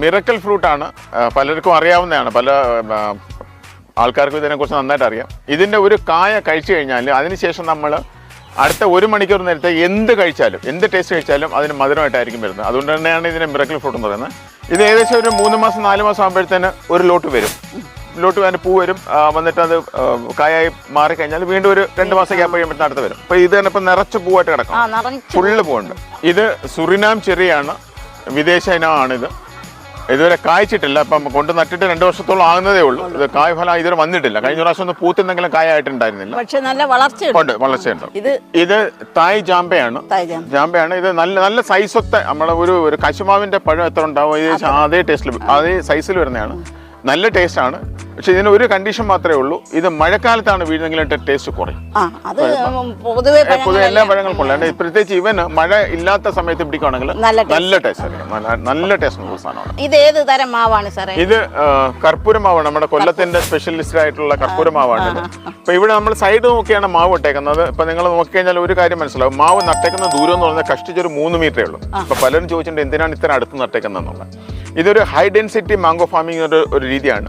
Miracle ഫ്രൂട്ടാണ് പലർക്കും അറിയാവുന്നതാണ്. പല ആൾക്കാർക്കും ഇതിനെക്കുറിച്ച് നന്നായിട്ട് അറിയാം. ഇതിന്റെ ഒരു കായ കഴിച്ചു കഴിഞ്ഞാൽ അതിനുശേഷം നമ്മൾ അടുത്ത ഒരു മണിക്കൂർ നേരത്തെ എന്ത് കഴിച്ചാലും എന്ത് ടേസ്റ്റ് കഴിച്ചാലും അതിന് മധുരമായിട്ടായിരിക്കും വരുന്നത്. അതുകൊണ്ട് തന്നെയാണ് ഇതിനെ മിറക്കൽ ഫ്രൂട്ട് എന്ന് പറയുന്നത്. ഇത് ഏകദേശം ഒരു മൂന്ന് മാസം നാല് മാസം ആകുമ്പോഴത്തേന് ഒരു ലോട്ട് വരും. ലോട്ട് അതിന്റെ പൂ വരും. വന്നിട്ട് അത് കായായി മാറിക്കഴിഞ്ഞാൽ വീണ്ടും ഒരു രണ്ട് മാസം ഗ്യാപ്പ് കഴിയുമ്പോൾ അടുത്ത് വരും. അപ്പോൾ ഇത് തന്നെ ഇപ്പം നിറച്ച് പൂവായിട്ട് കിടക്കും ഫുള്ള് പൂവുണ്ട്. ഇത് സുറിനാം ചെറിയാണ്. വിദേശ ഇനമാണിത്. ഇതുവരെ കായ്ച്ചിട്ടില്ല. അപ്പം കൊണ്ട് നട്ടിട്ട് രണ്ട് വർഷത്തോളം ആകുന്നതേ ഉള്ളൂ. ഇത് കായ് ഫലം ഇതുവരെ വന്നിട്ടില്ല. കഴിഞ്ഞ പ്രാവശ്യം ഒന്ന് പൂത്തെന്തെങ്കിലും കായായിട്ടുണ്ടായിരുന്നില്ല. പക്ഷെ നല്ല വളർച്ച ഉണ്ട് വളർച്ചയുണ്ട്. ഇത് ഇത് തായ് ജാമ്പയാണ്. ജാമ്പയാണ്. ഇത് നല്ല നല്ല സൈസൊത്ത നമ്മളെ ഒരു ഒരു കശുമാവിന്റെ പഴം എത്ര ഉണ്ടാവും? ഏകദേശം അതേ. ടേസ്റ്റിൽ അതേ സൈസിൽ വരുന്നതാണ്. നല്ല ടേസ്റ്റ് ആണ് പക്ഷെ ഇതിന് ഒരു കണ്ടീഷൻ മാത്രമേ ഉള്ളൂ. ഇത് മഴക്കാലത്താണ് വീഴുന്നെങ്കിലും ടേസ്റ്റ് കുറയും. പൊതുവെ എല്ലാ പഴങ്ങൾക്കും കൊള്ളാണ്ട് പ്രത്യേകിച്ച് ഇവന് മഴ ഇല്ലാത്ത സമയത്ത് പിടിക്കുകയാണെങ്കിൽ നല്ല ടേസ്റ്റ്. നല്ല ടേസ്റ്റ് ഉള്ള സാധനമാണ്. ഇത് ഏത് തരം മാവാണ് സാറേ? ഇത് കർപ്പൂരമാവാണ് നമ്മുടെ കൊല്ലത്തിന്റെ സ്പെഷ്യലിസ്റ്റ് ആയിട്ടുള്ള കർപ്പൂരമാവാണ് അപ്പൊ ഇവിടെ നമ്മൾ സൈഡ് നോക്കിയാണ് മാവ് ഇട്ടേക്കുന്നത്. ഇപ്പൊ നിങ്ങൾ നോക്കിക്കഴിഞ്ഞാൽ ഒരു കാര്യം മനസ്സിലാവും. മാവ് നട്ടേക്കുന്ന ദൂരം എന്ന് പറഞ്ഞാൽ കഷ്ടിച്ചൊരു മൂന്ന് മീറ്ററേ ഉള്ളൂ. അപ്പൊ പലരും ചോദിച്ചിട്ടുണ്ട് എന്തിനാണ് ഇത്ര അടുത്ത് നട്ടേക്കുന്നതെന്നുള്ള ഇതൊരു ഹൈ ഡെൻസിറ്റി മാംഗോ ഫാമിംഗ് ഒരു രീതിയാണ്.